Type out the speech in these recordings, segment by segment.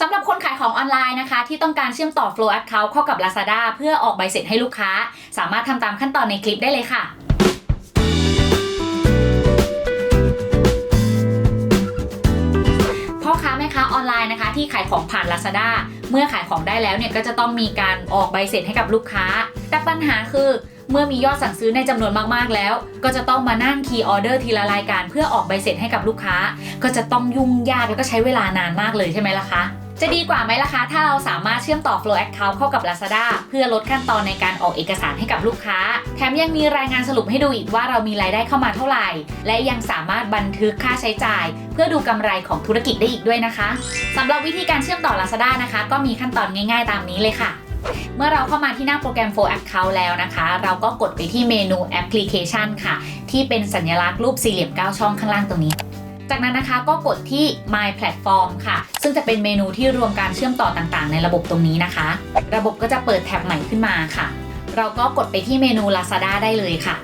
สำหรับคนขายของออนไลน์นะคะ ที่ต้องการเชื่อมต่อ Flow Account เข้ากับ Lazada เพื่อออกใบเสร็จให้ลูกค้า สามารถทำตามขั้นตอนในคลิปได้เลยค่ะพ่อค้าแม่ค้าออนไลน์นะคะ ที่ขายของผ่าน Lazada เมื่อขายของได้แล้วเนี่ยก็จะต้องมีการออกใบเสร็จให้กับลูกค้า แต่ปัญหาคือเมื่อมียอดสั่งซื้อในจำนวนมากๆแล้ว ก็จะต้องมานั่งคีย์ออเดอร์ทีละรายการเพื่อออกใบเสร็จให้กับลูกค้า ก็จะต้องยุ่งยากแล้วก็ใช้เวลานานมากเลยใช่ไหมล่ะคะ จะดีกว่าไหมล่ะคะ ถ้าเราสามารถเชื่อมต่อ Flow Account เข้ากับ Lazada เพื่อลดขั้นตอนในการออกเอกสารให้กับลูกค้า แถมยังมีรายงานสรุปให้ดูอีกว่าเรามีรายได้เข้ามาเท่าไหร่ และยังสามารถบันทึกค่าใช้จ่าย เพื่อดูกำไรของธุรกิจได้อีกด้วยนะคะสำหรับวิธีการเชื่อมต่อ Lazada นะคะ ก็มีขั้นตอนง่าย ๆ ตามนี้เลยค่ะเมื่อเราเข้ามาที่หน้าโปรแกรม Flow Account แล้วนะคะ เราก็กดไปที่เมนูแอปพลิเคชันค่ะ ที่เป็นสัญลักษณ์รูปสี่เหลี่ยม9ช่องข้างล่างตรงนี้ จากนั้นนะคะก็กดที่ My Platform ค่ะ ซึ่งจะเป็นเมนูที่รวมการเชื่อมต่อต่างๆ ในระบบตรงนี้นะคะ ระบบก็จะเปิดแท็บใหม่ขึ้นมาค่ะ เราก็กดไปที่เมนู Lazada ได้เลยค่ะ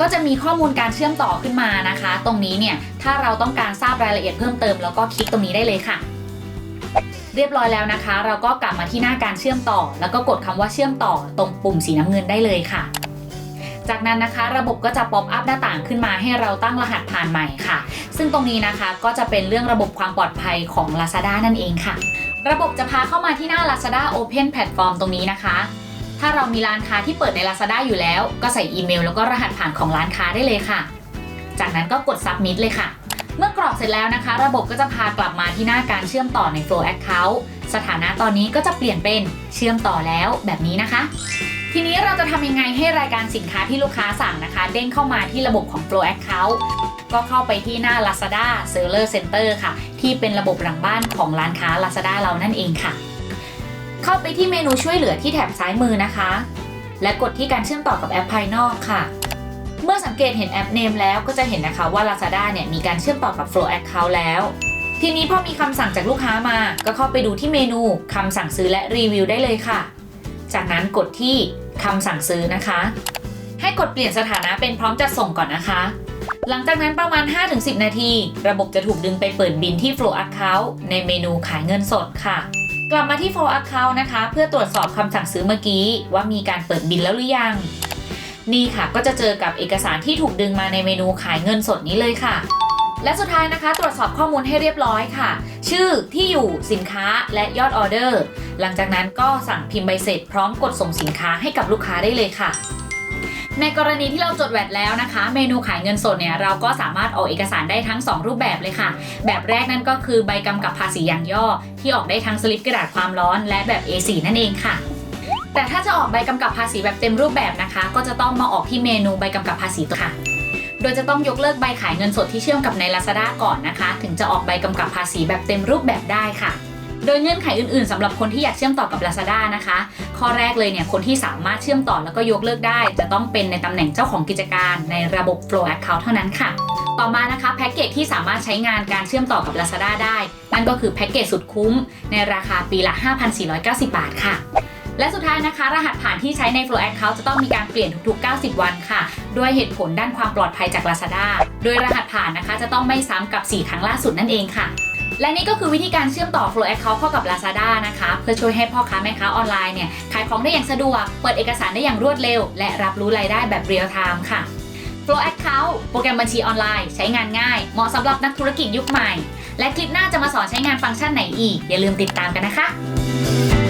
ก็จะมีข้อมูลการเชื่อมต่อขึ้นมานะคะ ตรงนี้เนี่ยถ้าเราต้องการทราบรายละเอียดเพิ่มเติมแล้วก็คลิกตรงนี้ได้เลยค่ะ เรียบร้อยแล้วนะคะ เราก็กลับมาที่หน้าการเชื่อมต่อ แล้วก็กดคำว่าเชื่อมต่อตรงปุ่มสีน้ำเงินได้เลยค่ะ จากนั้นนะคะ ระบบก็จะป๊อปอัพหน้าต่างขึ้นมาให้เราตั้งรหัสผ่านใหม่ค่ะ ซึ่งตรงนี้นะคะก็จะเป็นเรื่องระบบความปลอดภัยของ Lazada นั่นเองค่ะ ระบบจะพาเข้ามาที่หน้า Lazada Open Platform ตรงนี้นะคะถ้าเรามีร้านค้าที่เปิดใน Lazada อยู่แล้ว ก็ใส่อีเมลแล้วก็รหัสผ่านของร้านค้าได้เลยค่ะ จากนั้นก็กด Submit เลยค่ะ เมื่อกรอกเสร็จแล้วนะคะ ระบบก็จะพากลับมาที่หน้าการเชื่อมต่อใน Flow Account สถานะตอนนี้ก็จะเปลี่ยนเป็นเชื่อมต่อแล้วแบบนี้นะคะ ทีนี้เราจะทำยังไงให้รายการสินค้าที่ลูกค้าสั่งนะคะ เด้งเข้ามาที่ระบบของ Flow Account ก็เข้าไปที่หน้า Lazada Seller Center ค่ะ ที่เป็นระบบหลังบ้านของร้านค้า Lazada เรานั่นเองค่ะ เข้าไปที่เมนูช่วยเหลือที่แถบซ้ายมือนะคะ และกดที่การเชื่อมต่อกับแอปภายนอกค่ะ เมื่อสังเกตเห็นแอปเนมแล้วก็จะเห็นนะคะว่า Lazada เนี่ยมีการเชื่อมต่อกับ Flow Account แล้วทีนี้พอมีคำสั่งจากลูกค้ามา ก็เข้าไปดูที่เมนูคำสั่งซื้อและรีวิวได้เลยค่ะ จากนั้นกดที่ คำสั่งซื้อนะคะ ให้กดเปลี่ยนสถานะเป็นพร้อมจัดส่งก่อนนะคะ หลังจากนั้นประมาณ 5-10 นาที ระบบจะถูกดึงไปเปิดบินที่ Flow Account ในเมนูขายเงินสดค่ะ กลับมาที่ Flow Account นะคะ เพื่อตรวจสอบคำสั่งซื้อเมื่อกี้ว่ามีการเปิดบินแล้วหรือยัง นี่ค่ะก็จะเจอกับเอกสารที่ถูกดึงมาในเมนูขายเงินสดนี้เลยค่ะ และสุดท้ายนะคะ ตรวจสอบข้อมูลให้เรียบร้อยค่ะ ชื่อที่อยู่สินค้าและยอดออเดอร์ หลังจากนั้นก็สั่งพิมพ์ใบเสร็จพร้อมกดส่งสินค้าให้กับลูกค้าได้เลยค่ะในกรณีที่เราจดแวดแล้วนะคะ เมนูขายเงินสดเนี่ยเราก็สามารถออกเอกสารได้ทั้ง 2 รูปแบบเลยค่ะ แบบแรกนั่นก็คือใบกำกับภาษีอย่างย่อ ที่ออกได้ทั้งสลิปกระดาษความร้อนและแบบ A4 นั่นเองค่ะ แต่ถ้าจะออกใบกำกับภาษีแบบเต็มรูปแบบนะคะ ก็จะต้องมาออกที่เมนูใบกำกับภาษีตัวค่ะ โดยจะต้องยกเลิกใบขายเงินสดที่เชื่อมกับใน Lazada ก่อนนะคะ ถึงจะออกใบกำกับภาษีแบบเต็มรูปแบบได้ค่ะ โดยเงื่อนไขอื่นๆสำหรับคนที่อยากเชื่อมต่อกับ Lazada นะคะ ข้อแรกเลยเนี่ยคนที่สามารถเชื่อมต่อแล้วก็ยกเลิกได้ จะต้องเป็นในตำแหน่งเจ้าของกิจการในระบบ Flow Account เท่านั้นค่ะต่อมานะคะแพ็กเกจที่สามารถใช้งานการเชื่อมต่อกับ Lazada ได้ นั่นก็คือแพ็กเกจสุดคุ้ม ในราคาปีละ 5,490 บาทค่ะ และสุดท้ายนะคะ รหัสผ่านที่ใช้ใน Flow Account จะต้องมีการเปลี่ยนทุกๆ 90 วันค่ะ ด้วยเหตุผลด้านความปลอดภัยจาก Lazada โดยรหัสผ่านนะคะจะต้องไม่ซ้ำกับ 4 ครั้งล่าสุดนั่นเองค่ะและนี่ก็คือวิธีการเชื่อมต่อ Flow Account เข้ากับ Lazada นะคะ เพื่อช่วยให้พ่อค้าแม่ค้าออนไลน์เนี่ยขายของได้อย่างสะดวก เปิดเอกสารได้อย่างรวดเร็ว และรับรู้รายได้แบบเรียลไทม์ค่ะ Flow Account โปรแกรมบัญชีออนไลน์ ใช้งานง่าย เหมาะสำหรับนักธุรกิจยุคใหม่ และคลิปหน้าจะมาสอนใช้งานฟังก์ชันไหนอีก อย่าลืมติดตามกันนะคะ